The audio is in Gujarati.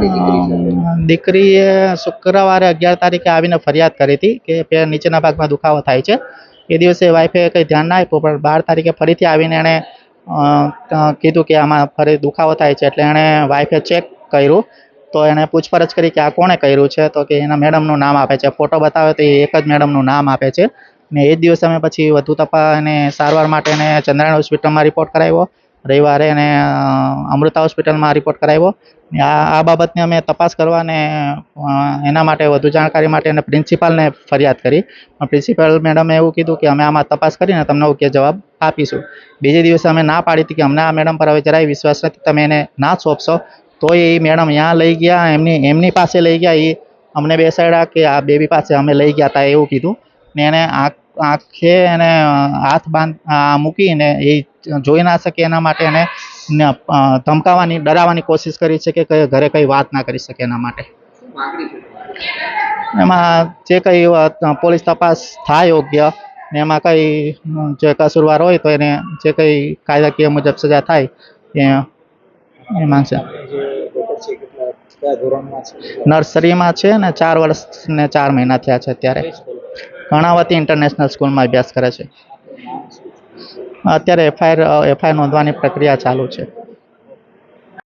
તમારી દીકરી દીકરીએ શુક્રવારે અગિયાર તારીખે આવીને ફરિયાદ કરી હતી કે પેર નીચેના ભાગમાં દુખાવો થાય છે. એ દિવસે વાઈફે કંઈ ધ્યાન ના આપ્યું પણ બાર તારીખે ફરીથી આવીને એણે કીધું કે આમાં ફરી દુખાવો થાય છે એટલે એણે વાઈફે ચેક કર્યું. તો એણે પૂછપરછ કરી કે આ કોણે કર્યું છે? તો કે એના મેડમનું નામ આપે છે. ફોટો બતાવે તો એ એક જ મેડમનું નામ આપે છે. ને એ જ દિવસે અમે પછી વધુ તપાસ અને સારવાર માટે એને ચંદ્રાયણ હોસ્પિટલમાં રિપોર્ટ કરાવ્યો. રવિવારે એને અમૃતા હોસ્પિટલમાં રિપોર્ટ કરાવ્યો. આ આ બાબતને અમે તપાસ કરવા અને એના માટે વધુ જાણકારી માટે એને પ્રિન્સિપાલને ફરિયાદ કરી. પ્રિન્સિપાલ મેડમે એવું કીધું કે અમે આમાં તપાસ કરીને તમને ઓકે જવાબ આપીશું. બીજે દિવસે અમે ના પાડી હતી કે અમને આ મેડમ પર હવે જરાય વિશ્વાસ નથી. તમે એને ના સોંપશો. તો એ મેડમ ત્યાં લઈ ગયા, એમની એમની પાસે લઈ ગયા. એ અમને બેસાડ્યા કે આ બેબી પાસે અમે લઈ ગયા હતા એવું કીધું. ને એને આંખ આંખે એને હાથ બાંધ મૂકીને એ જોઈ ના શકે એના માટે એને ધમકાવાની, ડરાવવાની કોશિશ કરી છે કે ઘરે કંઈ વાત ના કરી શકે એના માટે? એમાં જે કંઈ પોલીસ તપાસ થાય યોગ્ય, ને એમાં કંઈ જે કસૂરવાર હોય તો એને જે કંઈ કાયદાકીય મુજબ સજા થાય, એ, એમાં છે નર્સરીમાં છે ને ચાર વર્ષ ને ચાર મહિના થયા છે અત્યારે કર્ણાવતી ઇન્ટરનેશનલ સ્કૂલમાં અભ્યાસ કરે છે. અત્યારે એફઆઈઆર એફઆઈઆર નોંધવાની પ્રક્રિયા ચાલુ છે.